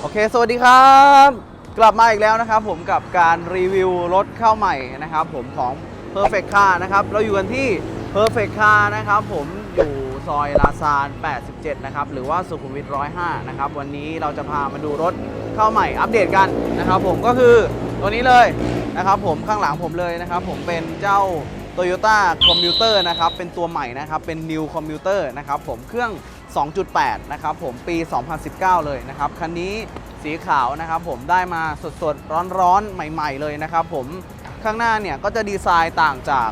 โอเค สวัสดีครับ กลับมาอีกแล้วนะครับผมกับการรีวิวรถเข้าใหม่นะครับผมของ Perfect Car นะครับ เราอยู่กันที่ Perfect Car นะครับผมอยู่ซอยลาซาน 87 นะครับ หรือว่าสุขุมวิท 105 นะครับ วันนี้เราจะพามาดูรถเข้าใหม่อัปเดตกันนะครับผมก็คือตัวนี้เลยนะครับผมข้างหลังผมเลยนะครับผมเป็นเจ้า Toyota Commuter นะครับ เป็นตัวใหม่นะครับ เป็น New Commuter นะครับผม เครื่อง 2.8 นะครับผม ปี 2019 เลยนะครับ คันนี้สีขาวนะครับผม ได้มาสดๆ ร้อนๆ ใหม่ ๆ เลยนะครับผม ข้างหน้าเนี่ยก็จะดีไซน์ต่างจาก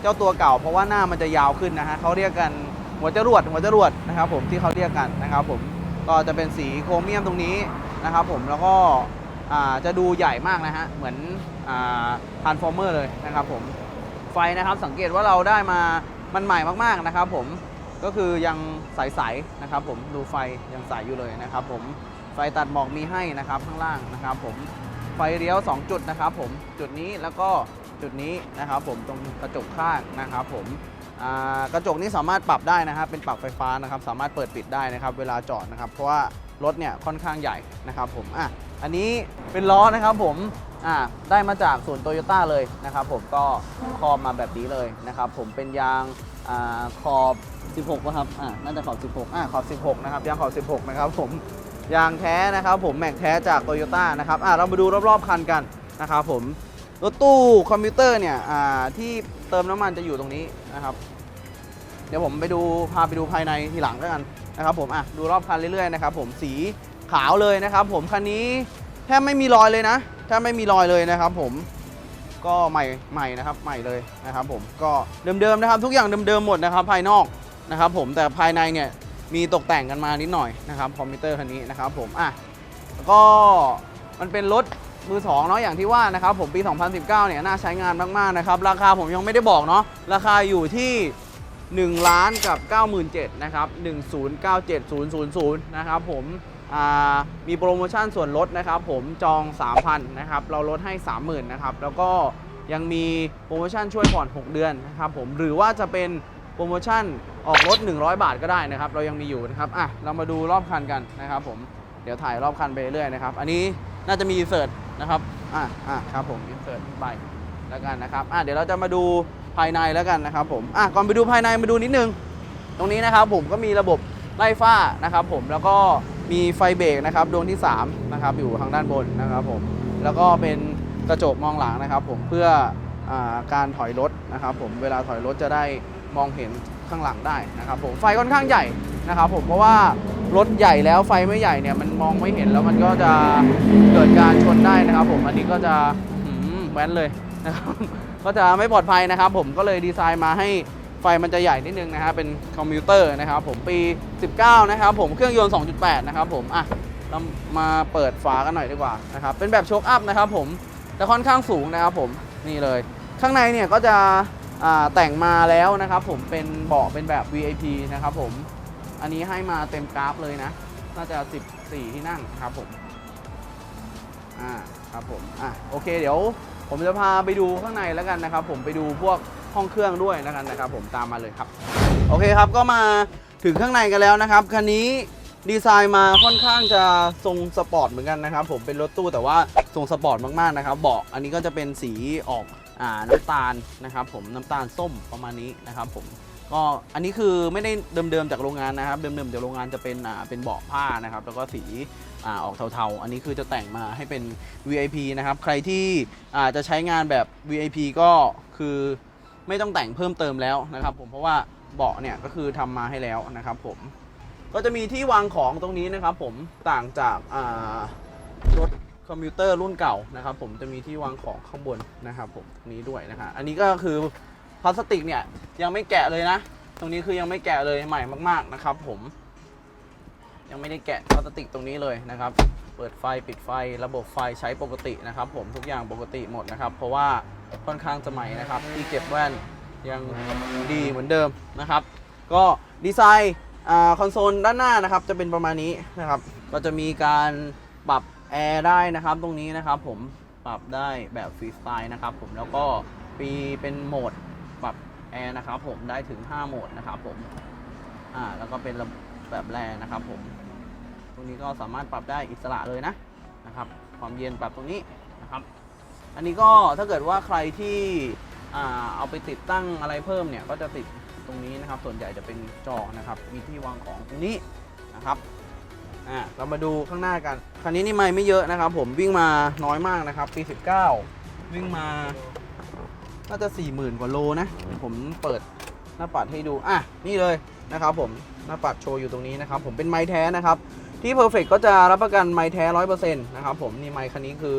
เจ้าตัวเก่า เพราะว่าหน้ามันจะยาวขึ้นนะฮะเขาเรียกกันหัวจรวดหัวจรวดนะครับผมที่เขาเรียกกันนะครับผม ก็จะเป็นสีโครเมียมตรงนี้นะครับผม แล้วก็จะดูใหญ่มากนะฮะ เหมือนทานฟอร์เมอร์เลยนะครับผม ไฟนะครับ สังเกตว่าเราได้มามันใหม่มากๆนะครับ ผมก็คือยังใสๆนะครับ ผมดูไฟยังใสอยู่เลยนะครับ ผมไฟตัดหมอกมีให้นะครับข้างล่างนะครับ ผมไฟเลี้ยว 2 จุดนะครับ ผมจุดนี้แล้วก็จุดนี้นะครับ ผมตรงกระจกข้างนะครับ ผมกระจกนี้สามารถปรับได้นะครับ เป็นปรับไฟฟ้านะครับ สามารถเปิดปิดได้นะครับ เวลาจอดนะครับ เพราะว่ารถเนี่ยค่อนข้างใหญ่นะครับ ผมอะอันนี้เป็นล้อนะครับ ผม อ่าได้มาจากศูนย์โตโยต้าเลยนะครับผมก็ขอบมาแบบนี้เลยนะครับผมเป็นยางอ่าขอบ 16ป่ะครับอ่าน่าจะขอบ 16อ่าขอบ 16 นะครับยางขอบ 16 นะครับผมยางแท้นะครับผมแม็กแท้จากโตโยต้านะครับอ่าเรามาดูรอบๆคันกันนะครับผมรถตู้คอมพิวเตอร์เนี่ยอ่าที่เติมน้ำมันจะอยู่ตรงนี้นะครับเดี๋ยวผมไปดูพาไปดูภายในทีหลังแล้วกันนะครับผมอะดูรอบคันเรื่อยๆนะครับผมสีขาวเลยนะครับผมคันนี้แทบไม่มีรอยเลยนะ แทบไม่มีรอยเลยนะครับ ผมก็ใหม่ใหม่นะครับใหม่เลยนะครับผมก็เดิมๆนะครับ ทุกอย่างเดิมๆหมดนะครับ ภายนอกนะครับ ผมแต่ภายในเนี่ยมีตกแต่งกันมานิดหน่อยนะครับคอมพิวเตอร์คันนี้นะครับ ผมอะแล้วก็มันเป็นรถมือสองเนาะอย่างที่ว่านะครับ ผมปี 2019 เนี่ยน่าใช้งานมากๆนะครับ ราคาผมยังไม่ได้บอกเนาะราคาอยู่ที่ 1 ล้านกับ 97,000นะครับ1097000 นะครับผม มีโปรโมชั่นส่วนลดนะครับ ผมจอง 3,000นะครับเราลดให้ 30,000นะครับแล้วก็ยังมีโปรโมชั่นช่วยผ่อน 6 เดือนนะครับผมหรือว่าจะเป็นโปรโมชั่นออกรถ 100 บาทก็ได้นะครับ เรายังมีอยู่นะครับอะเรามาดูรอบคันกันนะครับ ผมเดี๋ยวถ่ายรอบคันไปเรื่อยนะครับ อันนี้น่าจะมีอินเสิร์ตนะครับอะอะครับผมอินเสิร์ตไปแล้วกันนะครับอะเดี๋ยวเราจะมาดูภายในแล้วกันนะครับ ผมอะก่อนไปดูภายในมาดูนิดนึง ตรงนี้นะครับผมก็มีระบบไล่ฝ้านะครับ ผมแล้วก็ มีไฟเบรกนะครับดวงที่3นะครับอยู่ทางด้านบนนะครับผมแล้วก็เป็นกระจกมองหลังนะครับ ผมเพื่ออการถอยรถนะครับ ผมเวลาถอยรถจะได้มองเห็นข้างหลังได้นะครับ ผมไฟค่อนข้างใหญ่นะครับ ผมเพราะว่ารถใหญ่แล้วไฟไม่ใหญ่เนี่ยมันมองไม่เห็นแล้วมันก็จะเกิดการชนได้นะครับ ผมอันนี้ก็จะหืมแว้นเลยนะครับก็จะไม่ปลอดภัยนะครับ ผมก็เลยดีไซน์มาให้ ไฟมันจะใหญ่นิดนึงนะฮะเป็นคอมพิวเตอร์นะครับผมปี 19 นะครับผมเครื่องยนต์ 2.8 นะครับผมอะเรามาเปิดฝากันหน่อยดีกว่านะครับเป็นแบบโชคอัพนะครับผมแต่ค่อนข้างสูงนะครับผมนี่เลย ข้างในเนี่ยก็จะแต่งมาแล้วนะครับผมเป็นเบาะเป็นแบบ VIP นะครับผมอันนี้ให้มาเต็มกราฟเลยนะ น่าจะ 14 ที่นั่งครับผมอ่าครับผมอะโอเคเดี๋ยวผมจะพาไปดูข้างในแล้วกันนะครับผมไปดูพวก ห้องเครื่องด้วยแล้วกันนะครับ ผมตามมาเลยครับ โอเคครับก็มาถึงข้างในกันแล้วนะครับคันนี้ดีไซน์มาค่อนข้างจะทรงสปอร์ตเหมือนกันนะครับ ผมเป็นรถตู้แต่ว่าทรงสปอร์ตมากๆนะครับเบาะอันนี้ก็จะเป็นสีออกอ่าน้ำตาลนะครับผมน้ำตาลส้มประมาณนี้นะครับ ผมก็อันนี้คือไม่ได้เดิมๆจากโรงงานนะครับ เดิมๆจากโรงงานจะเป็นอ่าเป็นเบาะผ้านะครับ แล้วก็สีอ่าออกเทาๆ อันนี้คือจะแต่งมาให้เป็น VIP นะครับ ใครที่อาจะใช้งานแบบ VIP ก็คือ ไม่ต้องแต่งเพิ่มเติมแล้วนะครับ ผมเพราะว่าเบาะเนี่ยก็คือทำมาให้แล้วนะครับ ผมก็จะมีที่วางของตรงนี้นะครับ ผมต่างจากรถคอมพิวเตอร์รุ่นเก่านะครับ ผมจะมีที่วางของข้างบนนะครับ ผมตรงนี้ด้วยนะฮะอันนี้ก็คือพลาสติกเนี่ยยังไม่แกะเลยนะ ตรงนี้คือยังไม่แกะเลยใหม่มาก ๆนะครับ ผมยังไม่ได้แกะพลาสติกตรงนี้เลยนะครับ เปิดไฟปิดไฟ ระบบไฟใช้ปกตินะครับ ผมทุกอย่างปกติหมดนะครับ เพราะว่า ค่อนข้างจะใหม่นะครับ ที่เก็บแว่นยังดีเหมือนเดิมนะครับ ก็ดีไซน์คอนโซลด้านหน้านะครับ จะเป็นประมาณนี้นะครับ ก็จะมีการปรับแอร์ได้นะครับตรงนี้นะครับผมปรับได้แบบฟรีสไตล์นะครับผมแล้วก็ปีเป็นโหมดปรับแอร์นะครับผมได้ถึง 5 โหมดนะครับผมอ่าแล้วก็เป็นแบบแรนะครับผม ตรงนี้ก็สามารถปรับได้อิสระเลยนะนะครับ ความเย็นปรับตรงนี้ อันนี้ก็ถ้าเกิดว่าใครที่เอาไปติดตั้งอะไรเพิ่มเนี่ยก็จะติดตรงนี้นะครับ ส่วนใหญ่จะเป็นจอนะครับ มีที่วางของตรงนี้นะครับอ่าเรามาดูข้างหน้ากัน คันนี้นี่ไม่ไม่เยอะนะครับ ผมวิ่งมาน้อยมากนะครับ ปี 19 วิ่งมาน่าจะ 40,000 กว่าโลนะ ผมเปิดหน้าปัดให้ดู อะ นี่เลยนะครับผมหน้าปัดโชว์อยู่ตรงนี้นะครับ ผมเป็นไม้แท้นะครับ ที่ Perfect ก็จะรับประกันไม้แท้ 100%นะครับผมนี่ไม้คันนี้คือ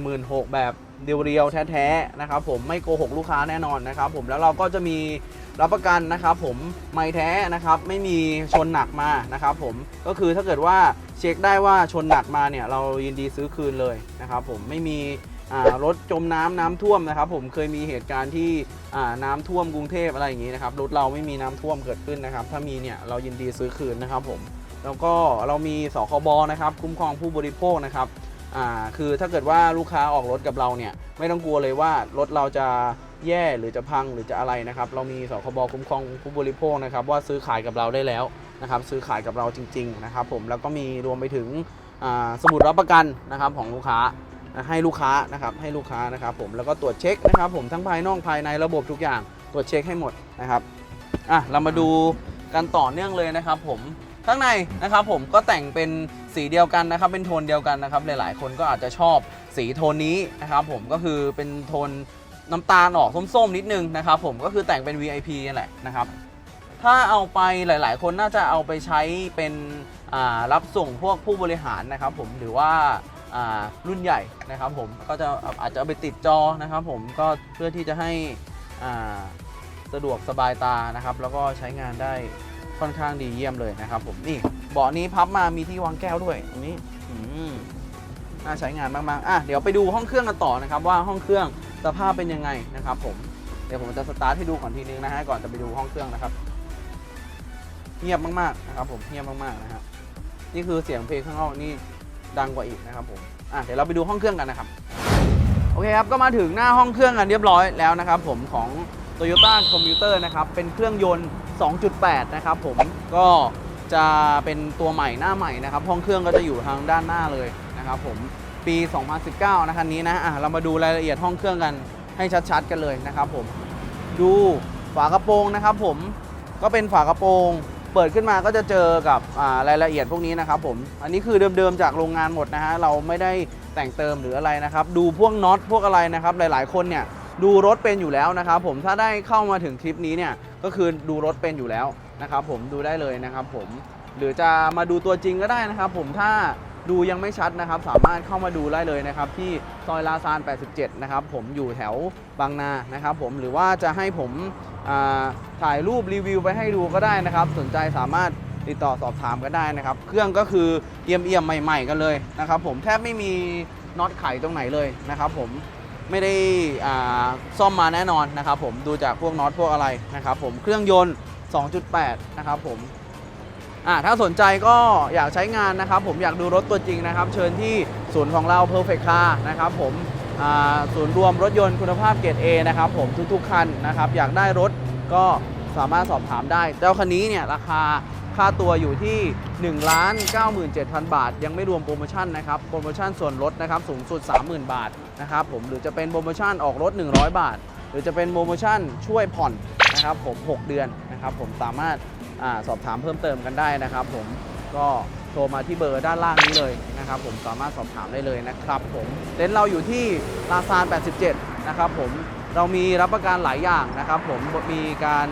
46,000แบบ เรียวๆแท้ๆนะครับผมไม่โกหกลูกค้าแน่นอนนะครับผมแล้วเราก็จะมีรับประกันนะครับผมไม้แท้นะครับไม่มีชนหนักมานะครับผมก็คือถ้าเกิดว่าเช็คได้ว่าชนหนักมาเนี่ยเรายินดีซื้อคืนเลยนะครับผมไม่มีรถจมน้ำน้ำท่วมนะครับ ผมเคยมีเหตุการณ์ที่น้ำท่วมกรุงเทพอะไรอย่างนี้นะครับรถเราไม่มีน้ำท่วมเกิดขึ้นนะครับ ถ้ามีเนี่ยเรายินดีซื้อคืนนะครับผมแล้วก็เรามีสคบนะครับคุ้มครองผู้บริโภคนะครับ อ่าคือถ้าเกิดว่าลูกค้าออกรถกับเราเนี่ยไม่ต้องกลัวเลยว่ารถเราจะแย่หรือจะพังหรือจะอะไรนะครับเรามีสคบคุ้มครองผู้บริโภคนะครับว่าซื้อขายกับเราได้แล้วนะครับซื้อขายกับเราจริง ๆ นะครับ ผมแล้วก็มีรวมไปถึงอ่าสมุดรับประกันนะครับของลูกค้าให้ลูกค้านะครับให้ลูกค้านะครับผมแล้วก็ตรวจเช็คนะครับ ผมทั้งภายนอกภายในระบบทุกอย่างตรวจเช็คให้หมดนะครับอะเรามาดูกันต่อเนื่องเลยนะครับ ผมข้างในนะครับผมก็แต่งเป็น สีเดียวกันนะครับ เป็นโทนเดียวกันนะครับ หลายๆ คนก็อาจจะชอบสีโทนนี้นะครับ ผมก็คือเป็นโทนน้ำตาลออกส้มๆนิดนึงนะครับผมก็คือแต่งเป็น VIP นี่แหละนะครับถ้าเอาไปหลาย ๆ คนน่าจะเอาไปใช้เป็นรับส่งพวกผู้บริหารนะครับ ผมหรือว่ารุ่นใหญ่นะครับ ผมก็จะอาจจะเอาไปติดจอนะครับ ผมก็เพื่อที่จะให้สะดวกสบายตานะครับ แล้วก็ใช้งานได้ ค่อนข้างดีเยี่ยมเลยนะครับผมนี่เบาะนี้พับมามีที่วางแก้วด้วยตรงนี้อืมน่าใช้งานมากๆอะเดี๋ยวไปดูห้องเครื่องกันต่อนะครับ ว่าห้องเครื่องสภาพเป็นยังไงนะครับผมเดี๋ยวผมจะสตาร์ทให้ดูก่อนทีนึงนะฮะก่อนจะไปดูห้องเครื่องนะครับเงียบมากๆนะครับผมเงียบมากๆนะครับนี่คือเสียงเพลงข้างนอกนี่ดังกว่าอีกนะครับผมอะเดี๋ยวเราไปดูห้องเครื่องกันนะครับโอเคครับก็มาถึงหน้าห้องเครื่องกันเรียบร้อยแล้วนะครับ ผมของ Toyota Commuter นะครับเป็นเครื่องยนต์ 2.8 นะครับผมก็จะเป็นตัวใหม่หน้าใหม่นะครับ ห้องเครื่องก็จะอยู่ทางด้านหน้าเลยนะครับผมปี 2019 นะคันนี้นะอะเรามาดูรายละเอียดห้องเครื่องกันให้ชัดๆกันเลยนะครับผมดูฝากระโปรงนะครับผมก็เป็นฝากระโปรงเปิดขึ้นมาก็จะเจอกับรายละเอียดพวกนี้นะครับผมอันนี้คือเดิมๆจากโรงงานหมดนะฮะเราไม่ได้แต่งเติมหรืออะไรนะครับ ดูพวกน็อตพวกอะไรนะครับ หลายๆคนเนี่ย ดูรถเป็นอยู่แล้วนะครับผมถ้าได้เข้ามาถึงคลิปนี้เนี่ยก็คือดูรถเป็นอยู่แล้วนะครับผมดูได้เลยนะครับผมหรือจะมาดูตัวจริงก็ได้นะครับ ผมถ้าดูยังไม่ชัดนะครับ สามารถเข้ามาดูได้เลยนะครับที่ซอยลาซาน 87 นะครับ ผมอยู่แถวบางนานะครับ ผมหรือว่าจะให้ผมถ่ายรูปรีวิวไปให้ดูก็ได้นะครับ สนใจสามารถติดต่อสอบถามก็ได้นะครับ เครื่องก็คือเอี่ยมเอี่ยมใหม่ ๆ กันเลยนะครับ ผมแทบไม่มีน็อตไขตรงไหนเลยนะครับ ผม ไม่ได้ซ่อมมาแน่นอนนะครับผมดูจากพวกน็อตพวกอะไรนะครับผมเครื่องยนต์ 2.8 นะครับผมถ้าสนใจก็อยากใช้งานนะครับ ผมอยากดูรถตัวจริงนะครับ เชิญที่ศูนย์ของเรา Perfect Car นะครับผมศูนย์รวมรถยนต์คุณภาพเกรด A นะครับผมทุกๆคันนะครับ อยากได้รถก็สามารถสอบถามได้ เจ้าคันนี้เนี่ยราคา ค่าตัวอยู่ที่ 1 97,000 บาท ยังไม่รวมโปรโมชั่นนะครับ โปรโมชั่นส่วนลดนะครับสูงสุด 30,000 บาทนะครับผมหรือจะเป็นโปรโมชั่นออกรถ 100 บาท หรือจะเป็นโปรโมชั่นช่วยผ่อนนะครับผม 6 เดือนนะครับผมสามารถอสอบถามเพิ่มเติมกันได้นะครับผมก็โทรมาที่เบอร์ด้านล่างนี้เลยนะครับผมสามารถสอบถามได้เลยนะครับผมเต็นท์เราอยู่ที่ลาซาน 87 นะครับผมเรามีรับประกันหลายอย่างนะครับผมมีการ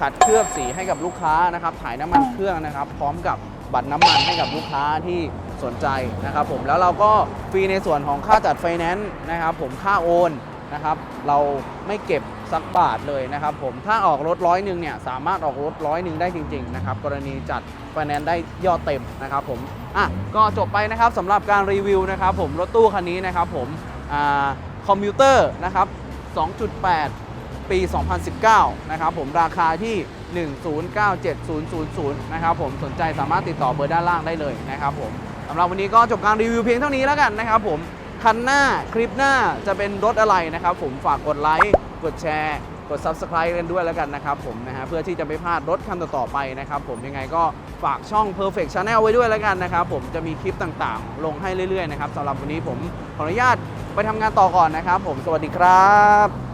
ขัดเคลือบสีให้กับลูกค้านะครับ ถ่ายน้ำมันเครื่องนะครับ พร้อมกับบัตรน้ำมันให้กับลูกค้าที่สนใจนะครับ ผมแล้วเราก็ฟรีในส่วนของค่าจัดไฟแนนซ์นะครับ ผมค่าโอนนะครับ เราไม่เก็บสักบาทเลยนะครับ ผมถ้าออกรถร้อยหนึ่งเนี่ยสามารถออกรถร้อยหนึ่งได้จริง ๆ นะครับ กรณีจัดไฟแนนซ์ได้ยอดเต็มนะครับ ผมอะก็จบไปนะครับสำหรับการรีวิวนะครับ ผมรถตู้คันนี้นะครับ ผมอ่าคอมพิวเตอร์นะครับ 2.8 ปี 2019 นะครับผมราคาที่ 1097000 นะครับผมสนใจสามารถติดต่อเบอร์ด้านล่างได้เลยนะครับผมสำหรับวันนี้ก็จบการรีวิวเพียงเท่านี้แล้วกันนะครับผมคันหน้าคลิปหน้าจะเป็นรถอะไรนะครับผมฝากกดไลค์กดแชร์กด subscribe กันด้วยแล้วกันนะครับผมนะฮะเพื่อที่จะไม่พลาดรถคันต่อๆไปนะครับผมยังไงก็ฝากช่อง perfect channel ไว้ด้วยแล้วกันนะครับผมจะมีคลิปต่างๆ ลงให้เรื่อยๆนะครับสำหรับวันนี้ผมขออนุญาตไปทำงานต่อก่อนนะครับผมสวัสดีครับ